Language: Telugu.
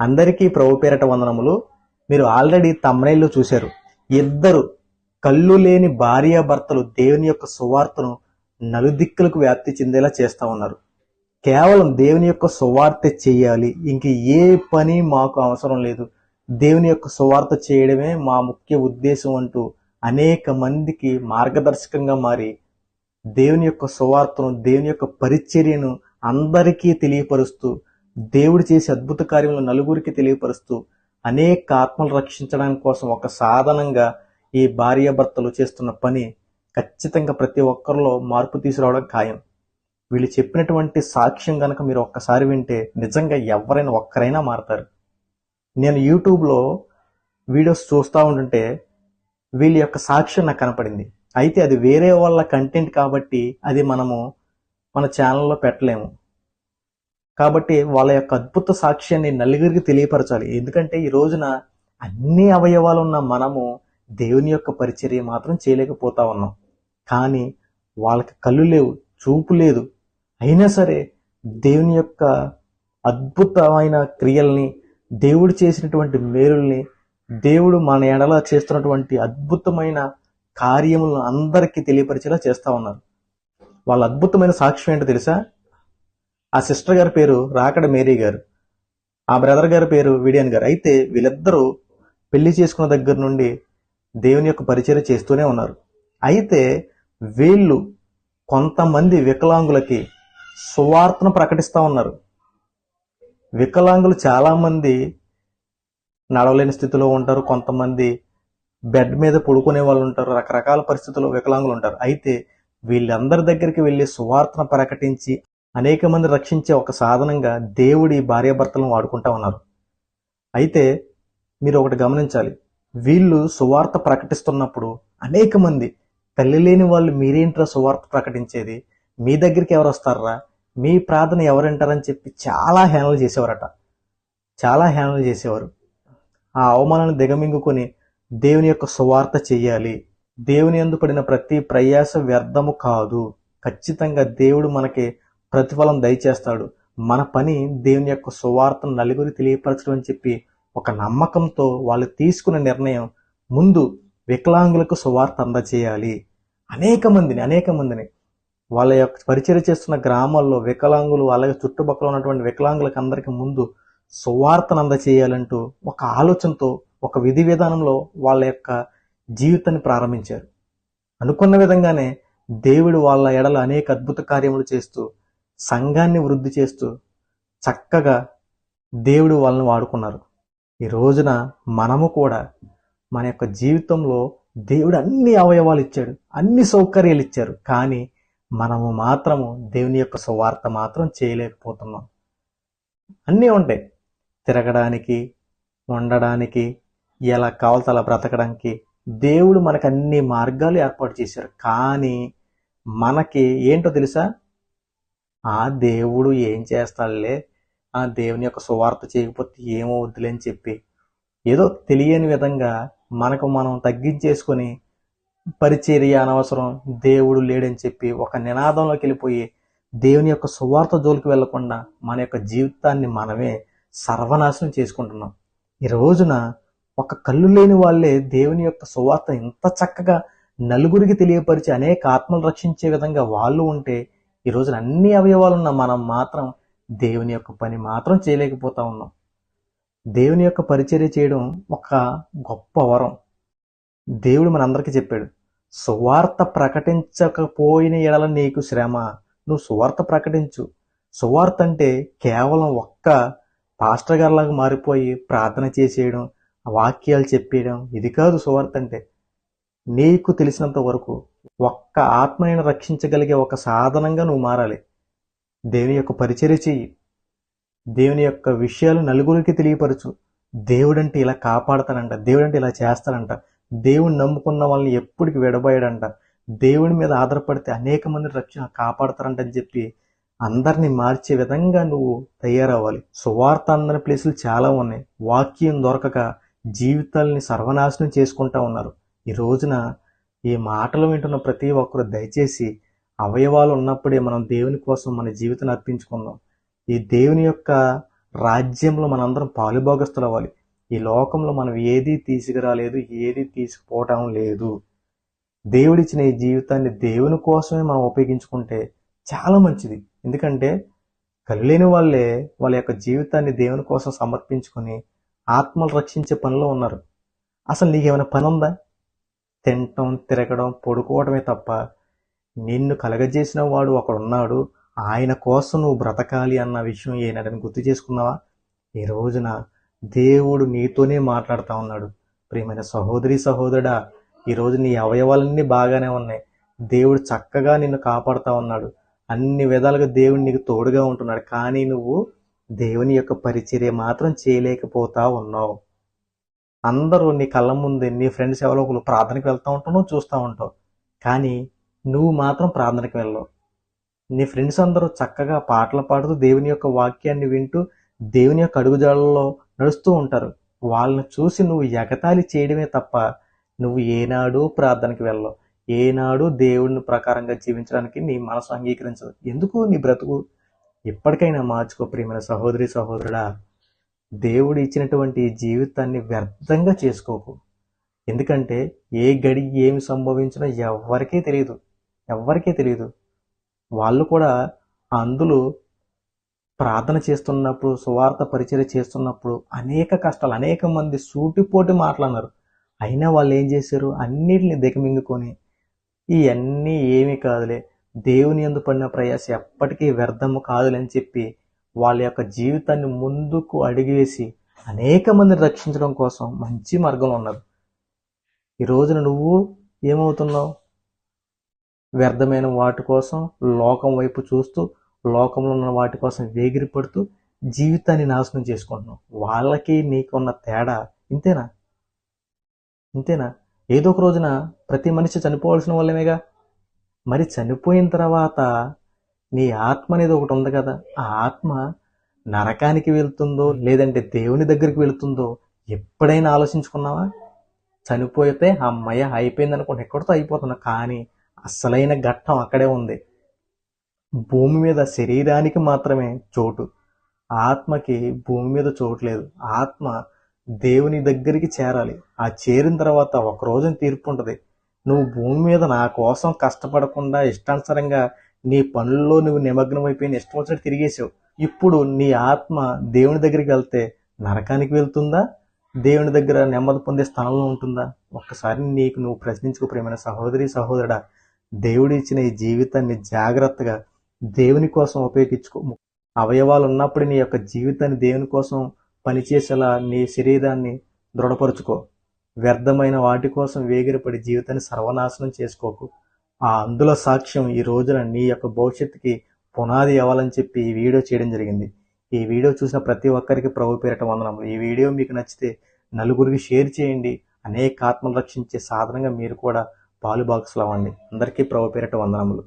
అందరికీ ప్రభు పేరట వందనములు. మీరు ఆల్రెడీ తమ్నైల్లో చూశారు. ఇద్దరు కళ్ళు లేని భార్యాభర్తలు దేవుని యొక్క సువార్తను నలుదిక్కులకు వ్యాప్తి చెందేలా చేస్తూ ఉన్నారు. కేవలం దేవుని యొక్క సువార్త చేయాలి. ఇంక ఏ పని మాకు అవసరం లేదు. దేవుని యొక్క సువార్త చేయడమే మా ముఖ్య ఉద్దేశం అంటూ అనేక మందికి మార్గదర్శకంగా మారి దేవుని యొక్క సువార్తను దేవుని యొక్క పరిచర్యను అందరికీ తెలియపరుస్తూ దేవుడు చేసే అద్భుత కార్యములు నలుగురికి తెలియపరుస్తూ అనేక ఆత్మలు రక్షించడానికి కోసం ఒక సాధనంగా ఈ భార్యాభర్తలు చేస్తున్న పని ఖచ్చితంగా ప్రతి ఒక్కరిలో మార్పు తీసుకురావడం ఖాయం. వీళ్ళు చెప్పినటువంటి సాక్ష్యం కనుక మీరు ఒక్కసారి వింటే నిజంగా ఎవరైనా ఒక్కరైనా మారతారు. నేను యూట్యూబ్లో వీడియోస్ చూస్తూ ఉంటుంటే వీళ్ళ యొక్క సాక్ష్యం నాకు కనపడింది. అయితే అది వేరే వాళ్ళ కంటెంట్ కాబట్టి అది మనము మన ఛానల్లో పెట్టలేము. కాబట్టి వాళ్ళ యొక్క అద్భుత సాక్ష్యాన్ని నలుగురికి తెలియపరచాలి. ఎందుకంటే ఈ రోజున అన్ని అవయవాలు ఉన్న మనము దేవుని యొక్క పరిచర్య మాత్రం చేయలేకపోతా ఉన్నాం. కానీ వాళ్ళకి కళ్ళు లేవు చూపు లేదు. అయినా సరే దేవుని యొక్క అద్భుతమైన క్రియల్ని దేవుడు చేసినటువంటి మేలుల్ని దేవుడు మన ఎడల చేస్తున్నటువంటి అద్భుతమైన కార్యములను అందరికీ తెలియపరిచేలా చేస్తా ఉన్నారు. వాళ్ళ అద్భుతమైన సాక్ష్యం ఏంటో తెలుసా? ఆ సిస్టర్ గారి పేరు రాకడ మేరీ గారు ఆ బ్రదర్ గారి పేరు విడియన్ గారు. అయితే వీళ్ళిద్దరూ పెళ్ళి చేసుకున్న దగ్గర నుండి దేవుని యొక్క పరిచయం చేస్తూనే ఉన్నారు. అయితే వీళ్ళు కొంతమంది వికలాంగులకి సువార్తను ప్రకటిస్తూ ఉన్నారు. వికలాంగులు చాలామంది నడవలేని స్థితిలో ఉంటారు. కొంతమంది బెడ్ మీద పడుకునే వాళ్ళు ఉంటారు. రకరకాల పరిస్థితుల్లో వికలాంగులు ఉంటారు. అయితే వీళ్ళందరి దగ్గరికి వెళ్ళి సువార్తను ప్రకటించి అనేక మంది రక్షించే ఒక సాధనంగా దేవుడి భార్యాభర్తలను వాడుకుంటా ఉన్నారు. అయితే మీరు ఒకటి గమనించాలి. వీళ్ళు సువార్త ప్రకటిస్తున్నప్పుడు అనేక మంది తల్లి లేని వాళ్ళు మీరేంట్రా సువార్త ప్రకటించేది? మీ దగ్గరికి ఎవరు వస్తారా? మీ ప్రార్థన ఎవరంటారని చెప్పి చాలా హ్యాండిల్ చేసేవారట. చాలా హ్యాండిల్ చేసేవారు. ఆ అవమానాన్ని దిగమింగుకొని దేవుని యొక్క సువార్త చెయ్యాలి దేవుని ఎందు పడిన ప్రతి ప్రయాస వ్యర్థము కాదు. ఖచ్చితంగా దేవుడు మనకి ప్రతిఫలం దయచేస్తాడు. మన పని దేవుని యొక్క సువార్తను నలుగురు తెలియపరచడం అని చెప్పి ఒక నమ్మకంతో వాళ్ళు తీసుకున్న నిర్ణయం ముందు వికలాంగులకు సువార్త అందచేయాలి అనేక మందిని అనేక మందిని. వాళ్ళ యొక్క పరిచయం చేస్తున్న గ్రామాల్లో వికలాంగులు అలాగే చుట్టుపక్కల ఉన్నటువంటి వికలాంగులకు అందరికీ ముందు సువార్తను అందచేయాలంటూ ఒక ఆలోచనతో ఒక విధి విధానంలో వాళ్ళ యొక్క జీవితాన్ని ప్రారంభించారు. అనుకున్న విధంగానే దేవుడు వాళ్ళ ఎడల అనేక అద్భుత కార్యములు చేస్తూ సంఘాన్ని వృద్ధి చేస్తూ చక్కగా దేవుడు వాళ్ళని వాడుకున్నారు. ఈ రోజున మనము కూడా మన యొక్క జీవితంలో దేవుడు అన్ని అవయవాలు ఇచ్చాడు అన్ని సౌకర్యాలు ఇచ్చారు. కానీ మనము మాత్రము దేవుని యొక్క సువార్త మాత్రం చేయలేకపోతున్నాం. అన్నీ ఉంటాయి. తిరగడానికి ఉండడానికి ఎలా కావాల్సి అలా బ్రతకడానికి దేవుడు మనకు అన్ని మార్గాలు ఏర్పాటు చేశారు. కానీ మనకి ఏంటో తెలుసా? ఆ దేవుడు ఏం చేస్తాడులే? ఆ దేవుని యొక్క సువార్త చేయకపోతే ఏమవుద్దులే అని చెప్పి ఏదో తెలియని విధంగా మనకు మనం తగ్గించేసుకొని పరిచర్య అనవసరం దేవుడు లేడని చెప్పి ఒక నినాదంలోకి వెళ్ళిపోయి దేవుని యొక్క సువార్త జోలికి వెళ్ళకుండా మన యొక్క జీవితాన్ని మనమే సర్వనాశనం చేసుకుంటున్నాం. ఈ రోజున ఒక కళ్ళు లేని వాళ్ళే దేవుని యొక్క సువార్త ఇంత చక్కగా నలుగురికి తెలియపరిచి అనేక ఆత్మలు రక్షించే విధంగా వాళ్ళు ఉంటే ఈ రోజున అన్ని అవయవాలు ఉన్న మనం మాత్రం దేవుని యొక్క పని మాత్రం చేయలేకపోతా ఉన్నాం. దేవుని యొక్క పరిచర్య చేయడం ఒక గొప్ప వరం. దేవుడు మనందరికీ చెప్పాడు సువార్త ప్రకటించకపోయిన ఎడల నీకు శ్రమ. నువ్వు సువార్త ప్రకటించు. సువార్త అంటే కేవలం ఒక్క పాస్టర్ గారిలాగా మారిపోయి ప్రార్థన చేసేయడం వాక్యాలు చెప్పేయడం ఇది కాదు సువార్త అంటే. నీకు తెలిసినంత వరకు ఒక్క ఆత్మని రక్షించగలిగే ఒక సాధనంగా నువ్వు మారాలి. దేవుని యొక్క పరిచర్య చెయ్యి. దేవుని యొక్క విషయాలు నలుగురికి తెలియపరచు. దేవుడంటే ఇలా కాపాడతాడంట దేవుడంటే ఇలా చేస్తాడంట. దేవుని నమ్ముకున్న వాళ్ళని ఎప్పటికి విడబోయాడంట. దేవుని మీద ఆధారపడితే అనేక మంది రక్షణ కాపాడతారంట అని చెప్పి అందరినీ మార్చే విధంగా నువ్వు తయారవ్వాలి. సువార్త అందని ప్లేసులు చాలా ఉన్నాయి. వాక్యం దొరకక జీవితాల్ని సర్వనాశనం చేసుకుంటా ఉన్నారు. ఈ రోజున ఈ మాటలు వింటున్న ప్రతి ఒక్కరు దయచేసి అవయవాలు ఉన్నప్పుడే మనం దేవుని కోసం మన జీవితాన్ని అర్పించుకుందాం. ఈ దేవుని యొక్క రాజ్యంలో మనందరం పాలుభోగస్తులు అవ్వాలి. ఈ లోకంలో మనం ఏదీ తీసుకురాలేదు ఏదీ తీసుకుపోవటం లేదు. దేవుడిచ్చిన ఈ జీవితాన్ని దేవుని కోసమే మనం ఉపయోగించుకుంటే చాలా మంచిది. ఎందుకంటే కలులేని వాళ్ళే వాళ్ళ యొక్క జీవితాన్ని దేవుని కోసం సమర్పించుకొని ఆత్మలు రక్షించే పనిలో ఉన్నారు. అసలు నీకేమైనా పని ఉందా తినటం తిరగడం పడుకోవడమే తప్ప నిన్ను కలగజేసిన వాడు ఒకడున్నాడు. ఆయన కోసం నువ్వు బ్రతకాలి అన్న విషయం ఏనాడని గుర్తు చేసుకున్నావా? ఈ రోజున దేవుడు నీతోనే మాట్లాడుతూ ఉన్నాడు. ప్రియమైన సహోదరి సహోదరుడా ఈరోజు నీ అవయవాలన్నీ బాగానే ఉన్నాయి. దేవుడు చక్కగా నిన్ను కాపాడుతూ ఉన్నాడు. అన్ని విధాలుగా దేవుడు నీకు తోడుగా ఉంటున్నాడు. కానీ నువ్వు దేవుని యొక్క పరిచర్య మాత్రం చేయలేకపోతా ఉన్నావు. అందరూ నీ కళ్ళ ముందే నీ ఫ్రెండ్స్ ఎవరో ఒకరు ప్రార్థనకి వెళ్తూ ఉంటావు చూస్తూ ఉంటావు. కానీ నువ్వు మాత్రం ప్రార్థనకి వెళ్ళవు. నీ ఫ్రెండ్స్ అందరూ చక్కగా పాటలు పాడుతూ దేవుని యొక్క వాక్యాన్ని వింటూ దేవుని యొక్క అడుగుజాడల్లో నడుస్తూ ఉంటారు. వాళ్ళని చూసి నువ్వు ఎగతాళి చేయడమే తప్ప నువ్వు ఏనాడు ప్రార్థనకి వెళ్ళవు. ఏనాడు దేవుడిని ప్రకారంగా జీవించడానికి నీ మనసు అంగీకరించదు. ఎందుకు నీ బ్రతుకు? ఎప్పటికైనా మార్చుకో ప్రియమైన సహోదరి సహోదరుడా. దేవుడు ఇచ్చినటువంటి జీవితాన్ని వ్యర్థంగా చేసుకోకు. ఎందుకంటే ఏ గడి ఏమి సంభవించినా ఎవరికీ తెలియదు ఎవరికీ తెలియదు వాళ్ళు కూడా అందులో ప్రార్థన చేస్తున్నప్పుడు సువార్త పరిచయం చేస్తున్నప్పుడు అనేక కష్టాలు అనేక మంది సూటిపోటి మాట్లాడినారు. అయినా వాళ్ళు ఏం చేశారు? అన్నిటిని దిగమింగుకొని ఇవన్నీ ఏమీ కాదులే. దేవుని ఎందు పడిన ప్రయాస ఎప్పటికీ వ్యర్థము కాదులే అని చెప్పి వాళ్ళ యొక్క జీవితాన్ని ముందుకు అడిగేసి అనేక మందిని రక్షించడం కోసం మంచి మార్గంలో ఉన్నారు. ఈ రోజున నువ్వు ఏమవుతున్నావు? వ్యర్థమైన వాటి కోసం లోకం వైపు చూస్తూ లోకంలో ఉన్న వాటి కోసం వేగిరి పడుతూ జీవితాన్ని నాశనం చేసుకుంటున్నావు. వాళ్ళకి నీకున్న తేడా ఇంతేనా? ఇంతేనా? ఏదో ఒక రోజున ప్రతి మనిషి చనిపోవాల్సిన వాళ్ళమేగా? మరి చనిపోయిన తర్వాత నీ ఆత్మ అనేది ఒకటి ఉంది కదా. ఆ ఆత్మ నరకానికి వెళ్తుందో లేదంటే దేవుని దగ్గరికి వెళుతుందో ఎప్పుడైనా ఆలోచించుకున్నావా? చనిపోతే అమ్మయ్య అయిపోయింది అనుకుంటే ఎక్కడితో అయిపోతున్నా కానీ అసలైన ఘట్టం అక్కడే ఉంది. భూమి మీద శరీరానికి మాత్రమే చోటు. ఆత్మకి భూమి మీద చోటు లేదు. ఆత్మ దేవుని దగ్గరికి చేరాలి. ఆ చేరిన తర్వాత ఒక రోజున తీర్పు ఉంటుంది. నువ్వు భూమి మీద నా కోసం కష్టపడకుండా ఇష్టానుసారంగా నీ పనుల్లో నువ్వు నిమగ్నం అయిపోయిన ఇష్టం వచ్చినట్టు తిరిగేసావు. ఇప్పుడు నీ ఆత్మ దేవుని దగ్గరికి వెళ్తే నరకానికి వెళ్తుందా? దేవుని దగ్గర నెమ్మది పొందే స్థానంలో ఉంటుందా? ఒక్కసారి నీకు నువ్వు ప్రశ్నించుకో ప్రేమైన సహోదరి సహోదరుడా. దేవుడు ఇచ్చిన ఈ జీవితాన్ని జాగ్రత్తగా దేవుని కోసం ఉపయోగించుకో. అవయవాలు ఉన్నప్పుడు నీ యొక్క జీవితాన్ని దేవుని కోసం పనిచేసేలా నీ శరీరాన్ని దృఢపరుచుకో. వ్యర్థమైన వాటి కోసం వేగిరపడి జీవితాన్ని సర్వనాశనం చేసుకోకు. ఆ అందులో సాక్ష్యం ఈ రోజున నీ యొక్క భవిష్యత్తుకి పునాది అవ్వాలని చెప్పి ఈ వీడియో చేయడం జరిగింది. ఈ వీడియో చూసిన ప్రతి ఒక్కరికి ప్రభు పేరట వందనములు. ఈ వీడియో మీకు నచ్చితే నలుగురికి షేర్ చేయండి. అనేక ఆత్మలు రక్షించే సాధనంగా మీరు కూడా పాలు బాక్సులు అవ్వండి. అందరికీ ప్రభు పేరట వందనములు.